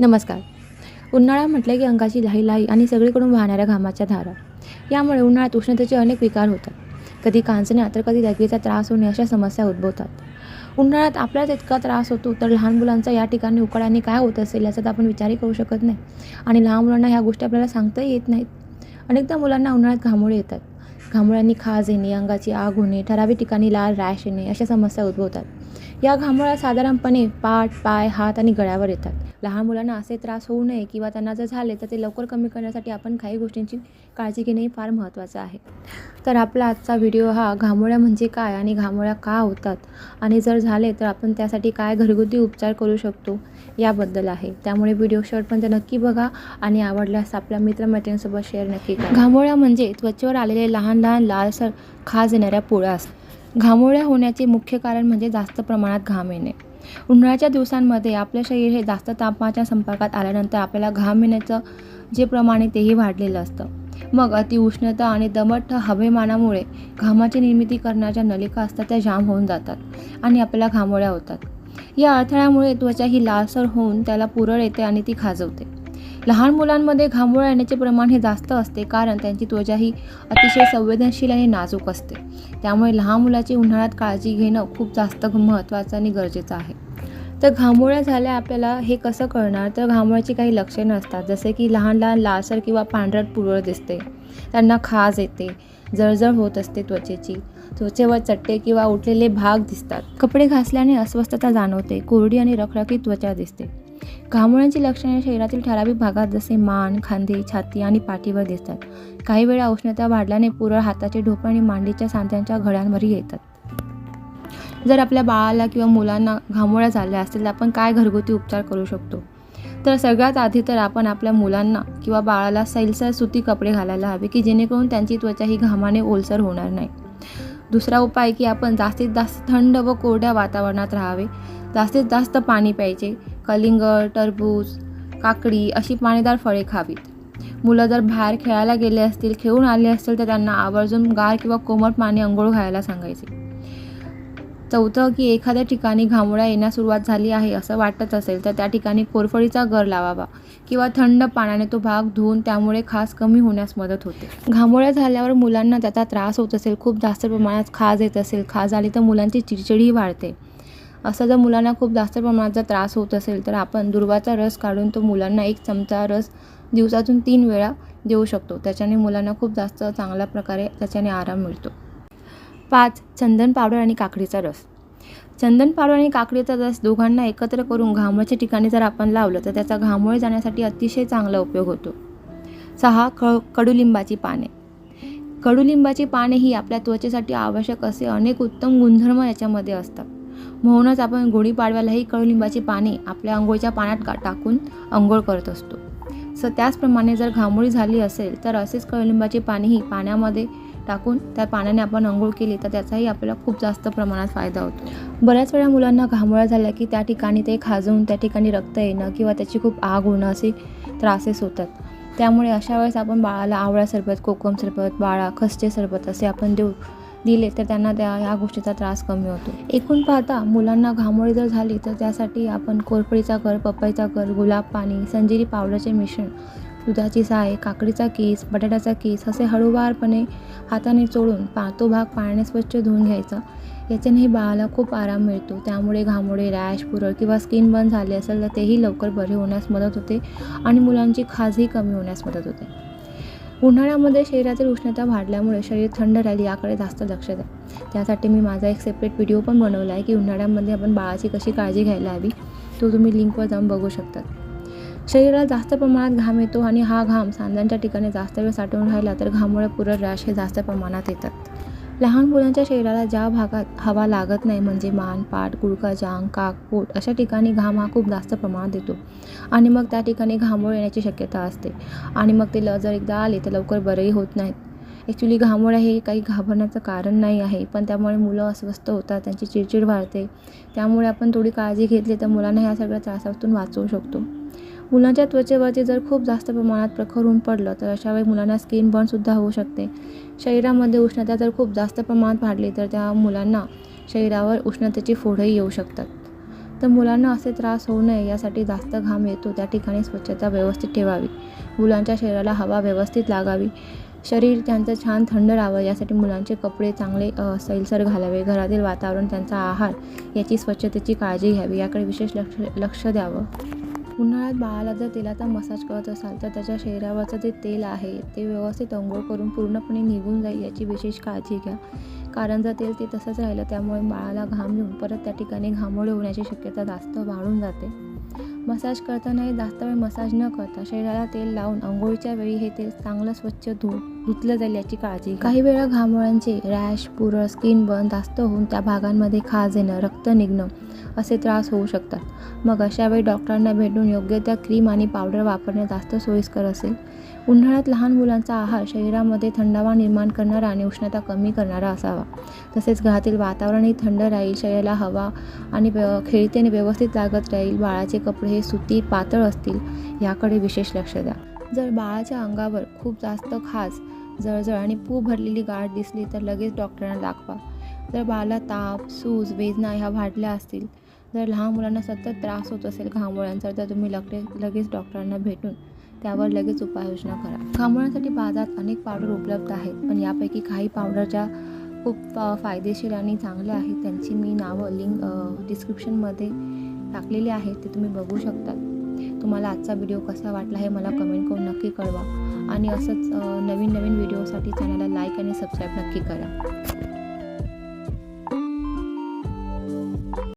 नमस्कार. उन्हाळा म्हटलं की अंगाची लाही लाही आणि सगळीकडून वाहणाऱ्या घामाच्या धारा. यामुळे उन्हाळ्यात उष्णतेचे अनेक विकार होतात. कधी कांचण्या तर कधी दगीचा त्रास होणे अशा समस्या उद्भवतात. उन्हाळ्यात आपल्याला इतका त्रास होतो तर लहान मुलांचा या ठिकाणी उकाळ्याने काय होत असेल याचा तर आपण विचारही करू शकत नाही. आणि लहान मुलांना ह्या गोष्टी आपल्याला सांगताही येत नाहीत. अनेकदा मुलांना उन्हाळ्यात घामोळे येतात. घामोळ्यांनी खाज येणे अंगाची आग होणे ठराविक ठिकाणी लाल रॅश येणे अशा समस्या उद्भवतात. या घामोळ्या साधारणपणे पाठ पाय हात आणि गळ्यावर येतात. लहान मुलांना असे त्रास होऊ नये किंवा त्यांना जर झाले तर ते लवकर कमी करण्यासाठी आपण काही गोष्टींची काळजी घेणे फार महत्त्वाचं आहे. तर आपला आजचा व्हिडिओ हा घामोळ्या म्हणजे काय आणि घामोळ्या का होतात आणि जर झाले तर आपण त्यासाठी काय घरगुती उपचार करू शकतो याबद्दल आहे. त्यामुळे व्हिडिओ शेवटपर्यंत नक्की बघा आणि आवडल्यास आपल्या मित्रमैत्रिणींसोबत शेअर नक्की करा. घामोळ्या म्हणजे त्वचेवर आलेले लहान लहान लालसर खाज येणाऱ्या पोळ्या. असतात घामोळ्या होण्याचे मुख्य कारण म्हणजे जास्त प्रमाणात घाम येणे. उन्हाळ्याच्या दिवसांमध्ये आपलं शरीर हे जास्त तापमानाच्या संपर्कात आल्यानंतर आपल्याला घाम येण्याचं जे प्रमाण आहे तेही वाढलेलं असतं. मग अतिउष्णता आणि दमट हवेमानामुळे घामाची निर्मिती करण्याच्या नलिका असतात त्या जाम होऊन जातात आणि आपल्याला घामोळ्या होतात. या अडथळ्यामुळे त्वचा ही लालसर होऊन त्याला पुरळ येते आणि ती खाजवते. लहान मुलांमध्ये घामोळा येण्याचे प्रमाण हे जास्त असते कारण त्यांची त्वचा ही अतिशय संवेदनशील आणि नाजूक असते. त्यामुळे लहान मुलाची उन्हाळ्यात काळजी घेणं खूप जास्त महत्त्वाचं आणि गरजेचं आहे. तर घामोळ्या झाल्या आपल्याला हे कसं कळणार? तर घामोळ्याची काही लक्षणं असतात जसे की लहान लहान लालसर किंवा पांढरट पुरळ दिसते. त्यांना खाज येते जळजळ होत असते त्वचेची. त्वचेवर चट्टे किंवा उठलेले भाग दिसतात. कपडे घासल्याने अस्वस्थता जाणवते कोरडी आणि रखरखीत त्वचा दिसते. घामोळ्यांची लक्षणे शरीरातील ठराविक भागात जसे मान खांदे छाती आणि पाठीवर दिसतात. काही वेळा उष्णता वाढल्याने पुरळ हाताचे ढोपे आणि मांडीच्या सांध्यांच्या घड्यांवरही येतात. जर आपल्या बाळाला किंवा मुलांना घामोळ्या झाल्या असतील तर आपण काय घरगुती उपचार करू शकतो? तर सगळ्यात आधी तर आपण आपल्या मुलांना किंवा बाळाला सैलसर सुती कपडे घालायला हवे की जेणेकरून त्यांची त्वचा ही घामाने ओलसर होणार नाही. दुसरा उपाय की आपण जास्तीत जास्त थंड व कोरड्या वातावरणात राहावे. जास्तीत जास्त पाणी प्यायचे. कलिंगड टरबूज काकडी अशी पाणीदार फळे खावीत. मुलं जर बाहेर खेळायला गेले असतील खेळून आले असतील तर त्यांना आवर्जून गार किंवा कोमट पाणी अंघोळ घालायला सांगायचे. चौथं की एखाद्या ठिकाणी घामोळ्या येण्यास सुरुवात झाली आहे असं वाटत असेल तर त्या ठिकाणी कोरफडीचा गर लावावा किंवा थंड पाण्याने तो भाग धुवून त्यामुळे खास कमी होण्यास मदत होते. घामोळ्या झाल्यावर मुलांना त्याचा त्रास होत असेल खूप जास्त प्रमाणात खाज येत असेल खाज आली तर मुलांची चिडचिडही वाढते. असं जर मुलांना खूप जास्त प्रमाणाचा त्रास होत असेल तर आपण दुर्वाचा रस काढून तो मुलांना एक चमचा रस दिवसातून तीन वेळा देऊ शकतो. त्याच्याने मुलांना खूप जास्त चांगल्या प्रकारे त्याच्याने आराम मिळतो. पाच चंदन पावडर आणि काकडीचा रस. चंदन पावडर आणि काकडीचा रस दोघांना एकत्र करून घामाच्या ठिकाणी जर आपण लावलं तर त्याचा घामोळे जाण्यासाठी अतिशय चांगला उपयोग होतो. सहा क कडुलिंबाची पाने. कडुलिंबाची पाने ही आपल्या त्वचेसाठी आवश्यक असे अनेक उत्तम गुणधर्म याच्यामध्ये असतात. म्हणूनच आपण गुढीपाडव्यालाही कडुलिंबाची पाने आपल्या आंघोळीच्या पाण्यात का टाकून आंघोळ करत असतो. स त्याचप्रमाणे जर घामोळी झाली असेल तर असेच कडुलिंबाची पाणीही पाण्यामध्ये टाकून त्या पाण्याने आपण आंघोळ केली तर त्याचाही आपल्याला खूप जास्त प्रमाणात फायदा होतो. बऱ्याच वेळा मुलांना घामोळ्या झाल्या की त्या ठिकाणी ते खाजवून त्या ठिकाणी रक्त येणं किंवा त्याची खूप आग होणं असे त्रासेस होतात. त्यामुळे अशा वेळेस आपण बाळाला आवळा सरबत कोकम सरबत बाळा खसचे सरबत असे आपण देऊ. दिले तर त्यांना त्या ह्या गोष्टीचा त्रास कमी होतो. एकूण पाहता मुलांना घामोळी जर झाली तर त्यासाठी आपण कोरफडीचा कर पपईचा कर गुलाब पाणी संजिरी पावडरचे मिश्रण दुधाची साय काकडीचा केस बटाट्याचा केस असे हळूवारपणे हाताने चोळून पा तो भाग पाण्याने स्वच्छ धुवून घ्यायचा. याच्यानेही बाळाला खूप आराम मिळतो. त्यामुळे घामोळे रॅश पुरळ किंवा स्किन बंद झाले असेल तर तेही लवकर बरे होण्यास मदत होते आणि मुलांची खाजही कमी होण्यास मदत होते. उन्हाळ्यामध्ये शरीरातील उष्णता वाढल्यामुळे शरीर थंड राहील याकडे जास्त लक्ष द्या. त्यासाठी मी माझा एक सेपरेट व्हिडिओ पण बनवला आहे की उन्हाळ्यामध्ये आपण बाळाची कशी काळजी घ्यायला हवी तो तुम्ही लिंकवर जाऊन बघू शकतात शरीराला जास्त प्रमाणात घाम येतो आणि हा घाम सांध्यांच्या ठिकाणी जास्त वेळ साठवून राहिला तर घामुळे पुरळ रॅश हे जास्त प्रमाणात येतात. लहान मुलांच्या शरीराला ज्या भागात हवा लागत नाही म्हणजे मान पाठ गुडका जांग काक पोट अशा ठिकाणी घाम हा खूप जास्त प्रमाणात येतो आणि मग त्या ठिकाणी घामोळ येण्याची शक्यता असते. आणि मग ते ल जर एकदा आले तर लवकर बरंही होत नाहीत. ॲक्च्युली घामोळ्या हे काही घाबरण्याचं कारण नाही आहे पण त्यामुळे मुलं अस्वस्थ होतात त्यांची चिडचिड वाढते. त्यामुळे आपण थोडी काळजी घेतली तर मुलांना ह्या सगळ्या त्रासातून वाचवू शकतो. मुलांच्या त्वचेवरती जर खूप जास्त प्रमाणात प्रखर ऊन पडलं तर अशा वेळी मुलांना स्किन बर्नसुद्धा होऊ शकते. शरीरामध्ये उष्णता जर खूप जास्त प्रमाणात वाढली तर त्या मुलांना शरीरावर उष्णतेची फोडही येऊ शकतात. तर मुलांना असे त्रास होऊ नये यासाठी जास्त घाम येतो त्या ठिकाणी स्वच्छता व्यवस्थित ठेवावी. मुलांच्या शरीराला हवा व्यवस्थित लागावी. शरीर त्यांचं छान थंड राहावं यासाठी मुलांचे कपडे चांगले सैलसर घालावे. घरातील वातावरण त्यांचा आहार याची स्वच्छतेची काळजी घ्यावी. याकडे विशेष लक्ष लक्ष द्यावं. उन्हाळ्यात बाळाला जर तेलाचा मसाज करत असाल तर त्याच्या शरीरावरचं जे तेल आहे ते व्यवस्थित अंघोळ करून पूर्णपणे निघून जाईल याची विशेष काळजी घ्या. कारण जर तेल ते तसंच राहिलं त्यामुळे बाळाला घाम येऊन परत त्या ठिकाणी घामोळे होण्याची शक्यता जास्त वाढून जाते. मसाज करतानाही जास्त वेळ मसाज न करता शरीराला तेल लावून आंघोळीच्या वेळी हे तेल चांगलं स्वच्छ धु धुतलं जाईल याची काळजी काही वेळा घामोळ्यांचे रॅश पुरळ स्किन बर्न जास्त होऊन त्या भागांमध्ये खाज येणं रक्त निघणं असे त्रास होऊ शकतात. मग अशा वेळी डॉक्टरांना भेटून योग्य त्या क्रीम आणि पावडर वापरणे जास्त सोयीस्कर असेल. उन्हाळ्यात लहान मुलांचा आहार शरीरामध्ये थंडावा निर्माण करणारा आणि उष्णता कमी करणारा असावा. तसेच घरातील वातावरणही थंड राहील शरीराला हवा आणि खेळतेने व्यवस्थित लागत राहील बाळाचे कपडे हे सुती पातळ असतील याकडे विशेष लक्ष द्या. जर बाळाच्या अंगावर खूप जास्त खाज जळजळ आणि पू भरलेली गाठ दिसली तर लगेच डॉक्टरांना दाखवा. जर बाळाला ताप सूज वेदना ह्या वाढल्या असतील जर लहान मुलांना सतत त्रास होत असेल घामोळ्यांचा तर तुम्ही लगेच लगेच डॉक्टरांना भेटून त्यावर लगेच उपाययोजना करा. खांबवण्यासाठी बाजारात अनेक पावडर उपलब्ध आहेत पण यापैकी काही पावडरच्या खूप फायदेशीर आणि चांगल्या आहेत. त्यांची मी नावं लिंक डिस्क्रिप्शनमध्ये टाकलेली आहेत ते तुम्ही बघू शकता तुम्हाला आजचा व्हिडिओ कसा वाटला हे मला कमेंट करून नक्की कळवा. आणि असंच नवीन नवीन व्हिडिओसाठी चॅनलला लाईक आणि सबस्क्राईब नक्की करा.